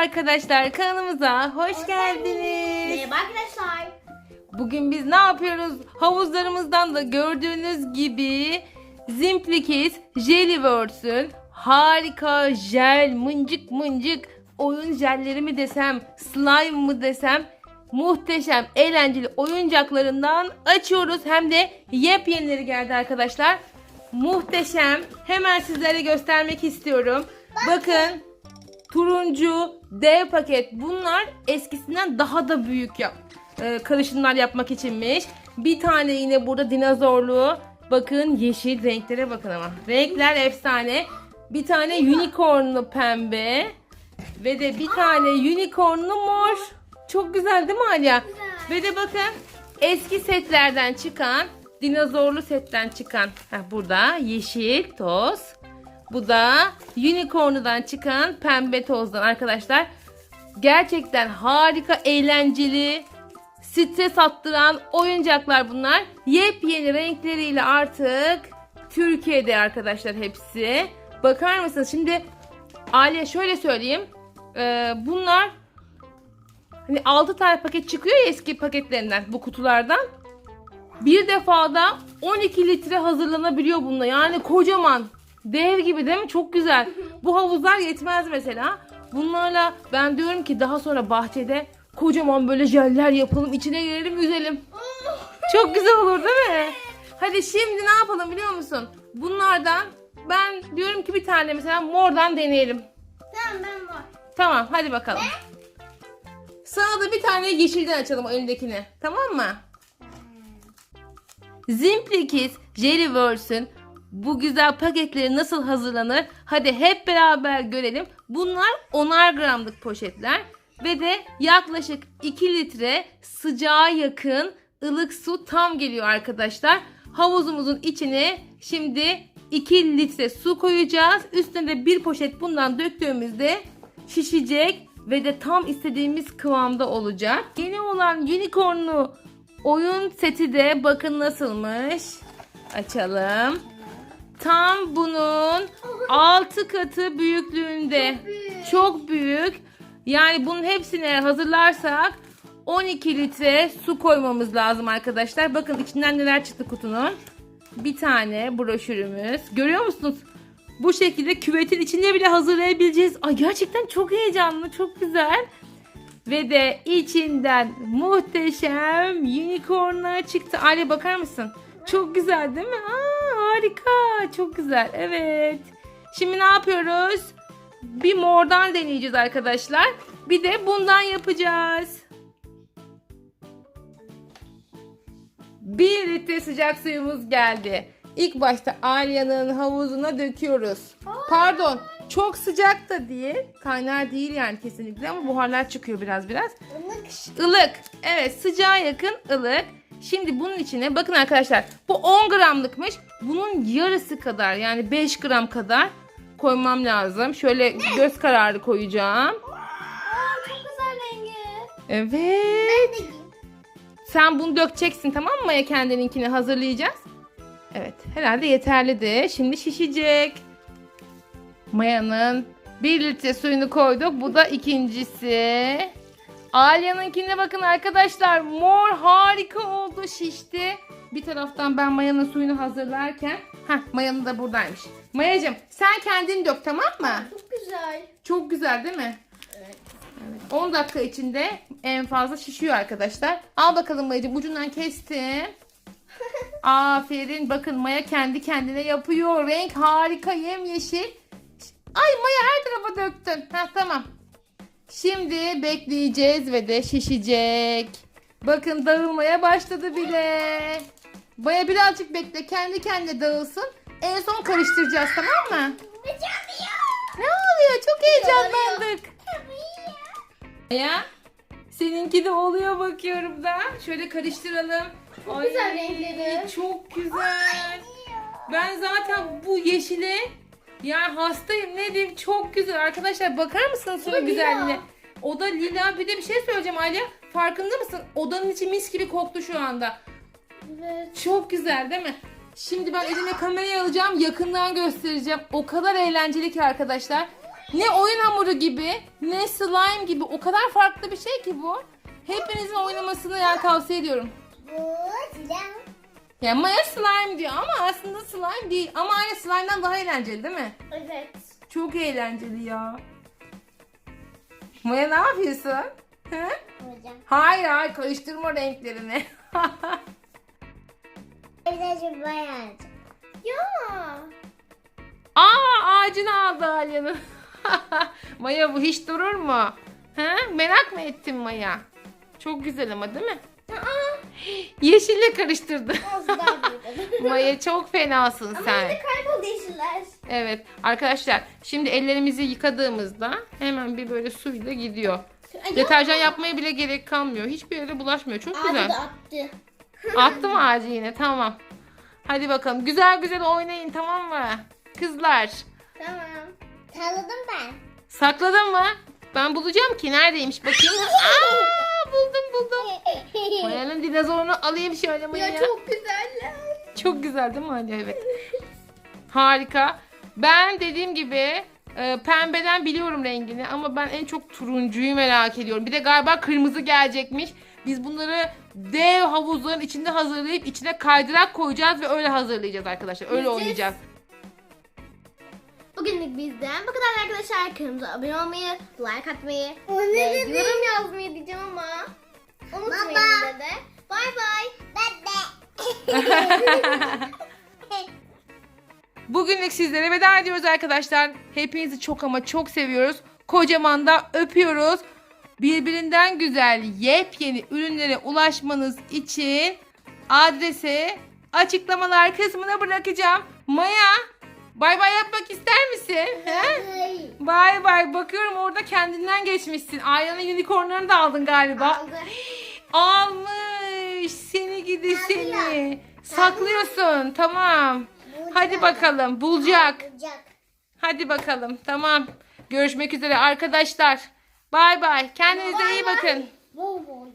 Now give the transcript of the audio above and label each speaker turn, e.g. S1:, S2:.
S1: arkadaşlar kanalımıza hoş geldiniz.
S2: Merhaba arkadaşlar.
S1: Bugün biz ne yapıyoruz? Havuzlarımızdan da gördüğünüz gibi Simplikis Jellywords'ün harika jel mıncık mıncık oyun jelleri mi desem slime mı desem muhteşem eğlenceli oyuncaklarından açıyoruz. Hem de yepyenileri geldi arkadaşlar. Muhteşem. Hemen sizlere göstermek istiyorum. Bakın turuncu dev paket. Bunlar eskisinden daha da büyük yap e, karışımlar yapmak içinmiş. Bir tane yine burada dinozorlu. Bakın yeşil renklere bakın ama. Renkler efsane. Bir tane unicornlu pembe. Ve de bir tane unicornlu mor. Çok güzel değil mi Alya? Ve de bakın eski setlerden çıkan dinozorlu setten çıkan ha, burada yeşil toz. Bu da unicorn'dan çıkan pembe tozdan arkadaşlar. Gerçekten harika, eğlenceli, stres attıran oyuncaklar bunlar. Yepyeni renkleriyle artık Türkiye'de arkadaşlar hepsi. Bakar mısınız? Şimdi Aliye şöyle söyleyeyim. Ee, bunlar hani 6 tane paket çıkıyor ya eski paketlerinden bu kutulardan. Bir defada 12 litre hazırlanabiliyor bununla. Yani kocaman. Dev gibi değil mi? Çok güzel. Bu havuzlar yetmez mesela. Bunlarla ben diyorum ki daha sonra bahçede kocaman böyle jeller yapalım. içine girelim yüzelim. Çok güzel olur değil mi? Hadi şimdi ne yapalım biliyor musun? Bunlardan ben diyorum ki bir tane mesela mordan deneyelim.
S2: Tamam ben var.
S1: Tamam hadi bakalım. Sana da bir tane yeşilden açalım elindekini. Tamam mı? Simplikis Jellywords'ün bu güzel paketleri nasıl hazırlanır? Hadi hep beraber görelim. Bunlar 10'ar gramlık poşetler ve de yaklaşık 2 litre sıcağa yakın ılık su tam geliyor arkadaşlar. Havuzumuzun içine şimdi 2 litre su koyacağız. Üstüne de bir poşet bundan döktüğümüzde şişecek ve de tam istediğimiz kıvamda olacak. Yeni olan unicornlu oyun seti de bakın nasılmış. Açalım. Tam bunun 6 katı büyüklüğünde.
S2: büyük.
S1: Çok büyük. Yani bunun hepsini hazırlarsak 12 litre su koymamız lazım arkadaşlar. Bakın içinden neler çıktı kutunun. Bir tane broşürümüz. Görüyor musunuz? Bu şekilde küvetin içinde bile hazırlayabileceğiz. Ay gerçekten çok heyecanlı, çok güzel. Ve de içinden muhteşem unicornlar çıktı. Aile bakar mısın? Çok güzel değil mi? Aa, harika. Çok güzel. Evet. Şimdi ne yapıyoruz? Bir mordan deneyeceğiz arkadaşlar. Bir de bundan yapacağız. Bir litre sıcak suyumuz geldi. İlk başta Alya'nın havuzuna döküyoruz. Pardon, çok sıcak da değil. Kaynar değil yani kesinlikle ama buharlar çıkıyor biraz biraz.
S2: Ilık.
S1: Ilık. Evet sıcağa yakın ılık. Şimdi bunun içine bakın arkadaşlar bu 10 gramlıkmış. Bunun yarısı kadar yani 5 gram kadar koymam lazım. Şöyle göz kararı koyacağım.
S2: Aa çok güzel rengi.
S1: Evet.
S2: Ben de.
S1: Sen bunu dökeceksin tamam mı Maya kendininkini hazırlayacağız. Evet herhalde yeterlidir. Şimdi şişecek. Maya'nın 1 litre suyunu koyduk. Bu da ikincisi. Alya'nınkine bakın arkadaşlar. Mor harika oldu şişti. Bir taraftan ben Maya'nın suyunu hazırlarken. Heh Maya'nın da buradaymış. Maya'cığım sen kendin dök tamam mı?
S2: Çok güzel.
S1: Çok güzel değil mi?
S2: Evet.
S1: 10 dakika içinde en fazla şişiyor arkadaşlar. Al bakalım Maya'cığım ucundan kestim. Aferin bakın Maya kendi kendine yapıyor. Renk harika yemyeşil. Ay Maya her tarafa döktün. Heh tamam. Şimdi bekleyeceğiz ve de şişecek. Bakın dağılmaya başladı bile. Maya birazcık bekle kendi kendine dağılsın. En son karıştıracağız tamam mı? Ne oluyor? Çok heyecanlandık. Ya seninki de oluyor bakıyorum da. Şöyle karıştıralım.
S2: Çok güzel renkleri.
S1: Çok güzel. Ben zaten bu yeşile yani hastayım ne diyeyim çok güzel. Arkadaşlar bakar mısınız şunun güzelliğine?
S2: lila.
S1: O da lila. Bir de bir şey söyleyeceğim Alya. Farkında mısın? Odanın içi mis gibi koktu şu anda.
S2: Evet.
S1: Çok güzel değil mi? Şimdi ben elime kamerayı alacağım. Yakından göstereceğim. O kadar eğlenceli ki arkadaşlar. Ne oyun hamuru gibi, ne slime gibi. O kadar farklı bir şey ki bu. Hepinizin oynamasını yani tavsiye ediyorum.
S2: Bu silah.
S1: Ya Maya slime diyor ama aslında slime değil. Ama aynı slime'dan daha eğlenceli değil mi?
S2: Evet.
S1: Çok eğlenceli ya. Maya ne yapıyorsun? Hı?
S2: Hocam.
S1: Hayır hayır karıştırma renklerini.
S2: Evde bayağı. Ya.
S1: Aa ağacını aldı Alya'nın. Maya bu hiç durur mu? Ha? Merak mı ettin Maya? Çok güzel ama değil mi? Yeşille karıştırdı. Maya çok fenasın
S2: Ama
S1: sen.
S2: evde kayboldu yeşiller.
S1: Evet arkadaşlar şimdi ellerimizi yıkadığımızda hemen bir böyle suyla gidiyor.
S2: Ay,
S1: Deterjan yapmaya bile gerek kalmıyor. Hiçbir yere bulaşmıyor. Çok
S2: Abi
S1: güzel.
S2: de attı.
S1: Attı mı ağacı yine? Tamam. Hadi bakalım. Güzel güzel oynayın tamam mı? Kızlar.
S2: Tamam. Tanıdım ben.
S1: Sakladın mı? Ben bulacağım ki. Neredeymiş bakayım. Aa, buldum buldum. Maya'nın dinozorunu alayım şöyle Maya'ya.
S2: ya çok güzeller.
S1: Çok güzel değil mi Ali? Evet. Harika. Ben dediğim gibi e, pembeden biliyorum rengini ama ben en çok turuncuyu merak ediyorum. Bir de galiba kırmızı gelecekmiş. Biz bunları dev havuzların içinde hazırlayıp içine kaydırak koyacağız ve öyle hazırlayacağız arkadaşlar. Öyle oynayacağız.
S2: Bugünlük bizden bu kadar arkadaşlar. Kanalımıza abone olmayı, like atmayı ve yorum yazmayı diyeceğim ama unutmayın Baba. de. Bay bay.
S1: Bugünlük sizlere veda ediyoruz arkadaşlar. Hepinizi çok ama çok seviyoruz. Kocaman da öpüyoruz. Birbirinden güzel yepyeni ürünlere ulaşmanız için adresi açıklamalar kısmına bırakacağım. Maya bay bay yapmak ister misin? He? Bay bay bakıyorum orada kendinden geçmişsin. Ayla'nın unicornlarını da aldın galiba.
S2: Aldı.
S1: Almış seni gidi
S2: Saklıyor.
S1: seni. Saklıyorsun tamam. Hadi bakalım bulacak. Hadi bakalım tamam. Görüşmek üzere arkadaşlar. Bay bay. Kendinize iyi bakın.
S2: Bol bol.